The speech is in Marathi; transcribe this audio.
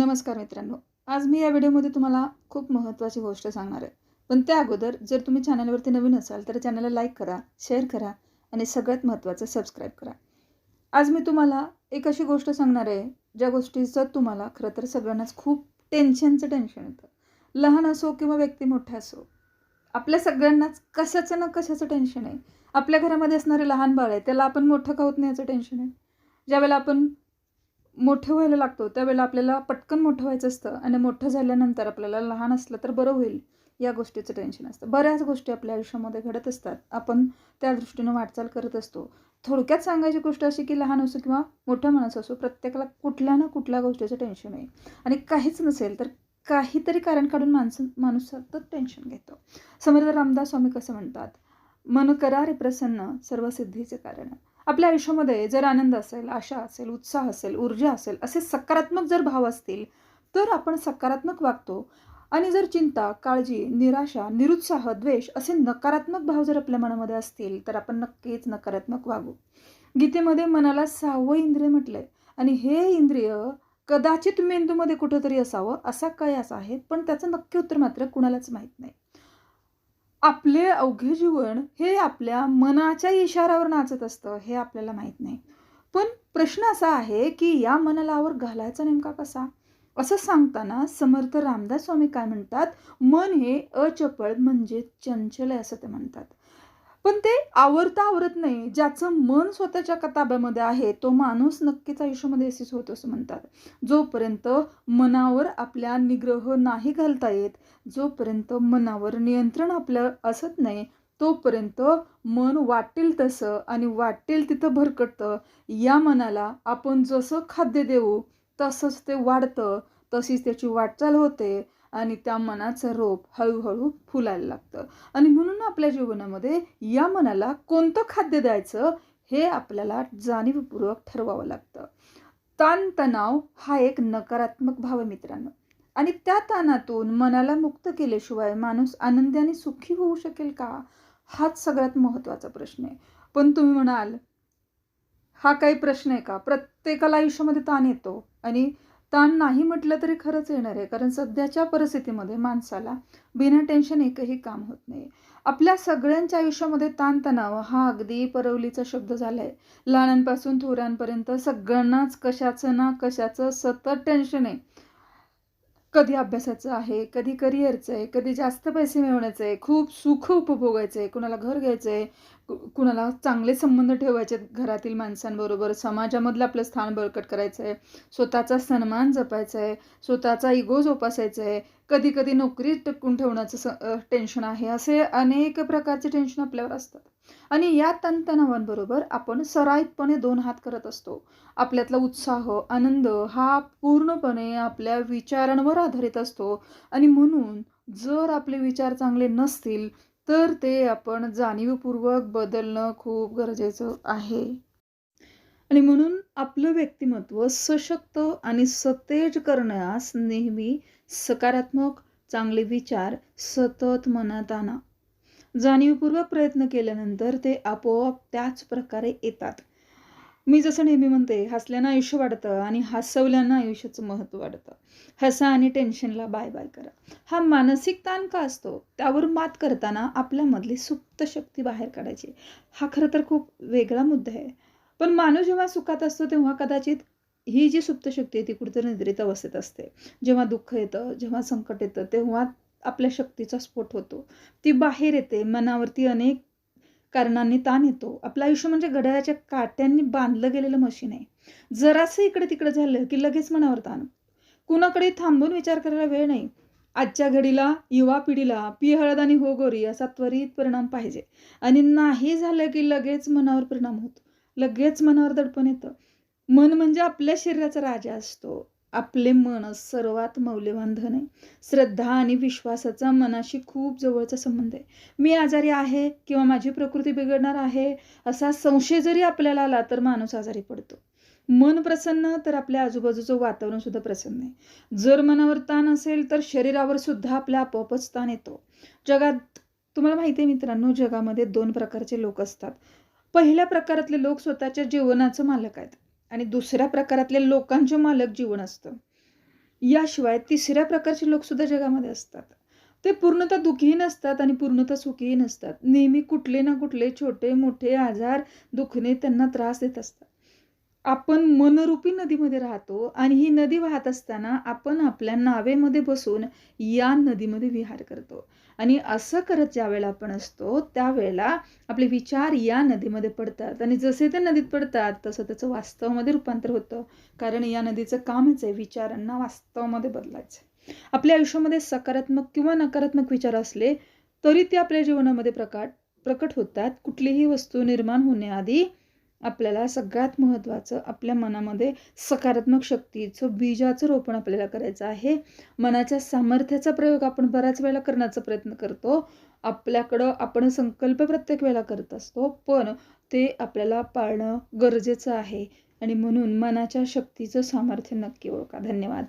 नमस्कार मित्रांनो. आज मी या व्हिडिओमध्ये तुम्हाला खूप महत्त्वाची गोष्ट सांगणार आहे. पण त्या अगोदर जर तुम्ही चॅनलवरती नवीन असाल तर चॅनलला लाईक करा शेअर करा आणि सगळ्यात महत्त्वाचं सबस्क्राईब करा. आज मी तुम्हाला एक अशी गोष्ट सांगणार आहे ज्या गोष्टीचं तुम्हाला खरं तर सगळ्यांनाच खूप टेन्शनचं टेन्शन येतं. लहान असो किंवा व्यक्ती मोठा असो आपल्या सगळ्यांनाच कशाचं ना कशाचं टेन्शन आहे. आपल्या घरामध्ये असणारे लहान बाळ आहे त्याला आपण मोठं का होत नाही याचं टेन्शन आहे? ज्यावेळेला आपण मोठं व्हायला लागतो. त्यावेळेला आपल्याला पटकन मोठं व्हायचं असतं आणि मोठं झाल्यानंतर आपल्याला लहान असलं तर बरं होईल या गोष्टीचं टेन्शन असतं. बऱ्याच गोष्टी आपल्या आयुष्यामध्ये घडत असतात. आपण त्या दृष्टीनं वाटचाल करत असतो. थोडक्यात सांगायची गोष्ट अशी की लहान असो किंवा मोठा माणूस असो प्रत्येकाला कुठल्या ना कुठल्या गोष्टीचं टेन्शन आहे. आणि काहीच नसेल तर काहीतरी कारण काढून माणसं माणूस सतत टेन्शन घेतो. समर्थ रामदास स्वामी कसं म्हणतात? मन करा रे प्रसन्न सर्व सिद्धीचे कारण. आपल्या आयुष्यामध्ये जर आनंद असेल आशा असेल उत्साह असेल ऊर्जा असेल असे सकारात्मक जर भाव असतील तर आपण सकारात्मक वागतो. आणि जर चिंता काळजी निराशा निरुत्साह द्वेष असे नकारात्मक भाव जर आपल्या मनामध्ये असतील तर आपण नक्कीच नकारात्मक वागू. गीतेमध्ये मनाला सहावं इंद्रिय म्हटलंय. आणि हे इंद्रिय कदाचित मेंदूमध्ये कुठंतरी असावं असा कयास आहे पण त्याचं नक्की उत्तर मात्र कुणालाच माहीत नाही. आपले अवघे जीवन हे आपल्या मनाच्या इशारावर नाचत असतं हे आपल्याला माहीत नाही. पण प्रश्न असा आहे की या मनलावर घालायचा नेमका कसा? असं सांगताना समर्थ रामदास स्वामी काय म्हणतात? मन हे अचपळ म्हणजे चंचल आहे असं ते म्हणतात. पण ते आवरता आवरत नाही. ज्याचं मन स्वतःच्या कताब्यामध्ये आहे तो माणूस नक्कीच आयुष्यामध्ये यशस्वी होतो असं म्हणतात. जोपर्यंत मनावर आपल्या निग्रह नाही घालता येत जोपर्यंत मनावर नियंत्रण आपलं असत नाही तोपर्यंत मन वाटेल तसं आणि वाटेल तिथं भरकटतं. या मनाला आपण जसं खाद्य देऊ तसंच ते वाढतं. तशीच त्याची वाटचाल होते. आणि त्या मनाचं रोप हळूहळू फुलायला लागतं. आणि म्हणून आपल्या जीवनामध्ये या मनाला कोणतं खाद्य द्यायचं हे आपल्याला जाणीवपूर्वक ठरवावं लागतं. ताणतणाव हा एक नकारात्मक भाव आहे मित्रांनो. आणि त्या ताणातून मनाला मुक्त केल्याशिवाय माणूस आनंदी आणि सुखी होऊ शकेल का? हाच सगळ्यात महत्त्वाचा प्रश्न आहे. पण तुम्ही म्हणाल हा काही प्रश्न आहे का? प्रत्येकाला आयुष्यामध्ये ताण येतो आणि ताण नाही म्हटलं तरी खरंच येणार आहे कारण सध्याच्या परिस्थितीमध्ये माणसाला बिना टेन्शन एकही काम होत नाही. आपल्या सगळ्यांच्या आयुष्यामध्ये ताणतणाव हा अगदी परवलीचा शब्द झाला आहे लहानांपासून थोरांपर्यंत सगळ्यांनाच कशाचं ना कशाचं सतत टेन्शन आहे. कधी अभ्यासाचं आहे कधी करिअरचं आहे कधी जास्त पैसे मिळवण्याचं आहे खूप सुख उपभोगायचं आहे कुणाला घर घ्यायचं आहे कुणाला चांगले संबंध ठेवायचे घरातील माणसांबरोबर समाजामधलं आपलं स्थान बळकट करायचं आहे स्वतःचा सन्मान जपायचा आहे स्वतःचा इगो जोपासायचा आहे कधी कधी नोकरी टिकून ठेवण्याचं स टेन्शन आहे असे अनेक प्रकारचे टेन्शन आपल्यावर असतात. आणि या तणतणावांबरोबर आपण सराईतपणे दोन हात करत असतो. आपल्यातला उत्साह आनंद हा पूर्णपणे आपल्या विचारांवर आधारित असतो. आणि म्हणून जर आपले विचार चांगले नसतील तर ते आपण जाणीवपूर्वक बदलणं खूप गरजेचं आहे. आणि म्हणून आपलं व्यक्तिमत्व सशक्त आणि सतेज करण्यास नेहमी सकारात्मक चांगले विचार सतत मनात आणा. जाणीवपूर्वक प्रयत्न केल्यानंतर ते आपोआप त्याच प्रकारे येतात. मी जसं नेहमी म्हणते हसल्यानं आयुष्य वाढतं आणि हसवल्यानं आयुष्याचं महत्त्व वाढतं. हसा आणि टेन्शनला बाय बाय करा. हा मानसिक ताण का असतो? त्यावर मात करताना आपल्यामधली सुप्त शक्ती बाहेर काढायची. हा खरं तर खूप वेगळा मुद्दा आहे. पण माणूस जेव्हा सुखात असतो तेव्हा कदाचित ही जी सुप्त शक्ती आहे ती कुठेतरी निद्रित अवस्थेत असते. जेव्हा दुःख येतं जेव्हा संकट येतं तेव्हा आपल्या शक्तीचा स्फोट होतो. ती बाहेर येते मनावरती अनेक कारणांनी ताण येतो. आपलं आयुष्य म्हणजे घड्याळाच्या काट्यांनी बांधलं गेलेलं मशीन आहे. जरासं इकडे तिकडे झालं की लगेच मनावर ताण. कुणाकडे थांबून विचार करायला वेळ नाही. आजच्या घडीला युवा पिढीला पी हळद आणि हो गोरी असा त्वरित परिणाम पाहिजे. आणि नाही झालं की लगेच मनावर परिणाम होतो. लगेच मनावर दडपण येतं. मन म्हणजे आपल्या शरीराचा राजा असतो. आपले मन सर्वात मौल्यवान धन आहे. श्रद्धा आणि विश्वासाचा मनाशी खूप जवळचा संबंध आहे. मी आजारी आहे किंवा माझी प्रकृती बिघडणार आहे असा संशय जरी आपल्याला आला तर माणूस आजारी पडतो. मन प्रसन्न तर आपल्या आजूबाजूचं वातावरण सुद्धा प्रसन्न आहे. जर मनावर ताण असेल तर शरीरावर सुद्धा आपल्या आपोआपच ताण येतो. जगात तुम्हाला माहिती आहे मित्रांनो जगामध्ये दोन प्रकारचे लोक असतात. पहिल्या प्रकारातले लोक स्वतःच्या जीवनाचं मालक आहेत. आणि दुसऱ्या प्रकारातल्या लोकांचे मालक जीवन असतं. याशिवाय तिसऱ्या प्रकारचे लोकसुद्धा जगामध्ये असतात. ते पूर्णतः दुःखी नसतात आणि पूर्णतः सुखीही नसतात. नेहमी कुठले ना कुठले छोटे मोठे आजार दुखणे त्यांना त्रास देत असतात. आपण मनरूपी नदीमध्ये राहतो आणि ही नदी वाहत असताना आपण आपल्या नावेमध्ये बसून या नदीमध्ये विहार करतो. आणि असं करत ज्या वेळेला आपण असतो त्यावेळेला आपले विचार या नदीमध्ये पडतात. आणि जसे ते नदीत पडतात तसं त्याचं वास्तवामध्ये रूपांतर होतं. कारण या नदीचं कामच आहे विचारांना वास्तवामध्ये बदलायचं. आपल्या आयुष्यामध्ये सकारात्मक किंवा नकारात्मक विचार असले तरी ते आपल्या जीवनामध्ये प्रकाट प्रकट होतात. कुठलीही वस्तू निर्माण होण्याआधी आपल्याला सगळ्यात महत्त्वाचं आपल्या मनामध्ये सकारात्मक शक्तीचं बीजाचं रोपण आपल्याला करायचं आहे. मनाच्या सामर्थ्याचा प्रयोग आपण बऱ्याच वेळेला करण्याचा प्रयत्न करतो. आपल्याकडं आपण संकल्प प्रत्येक वेळेला करत असतो पण ते आपल्याला पाळणं गरजेचं आहे. आणि म्हणून मनाच्या शक्तीचं सामर्थ्य नक्की ओळखा. धन्यवाद.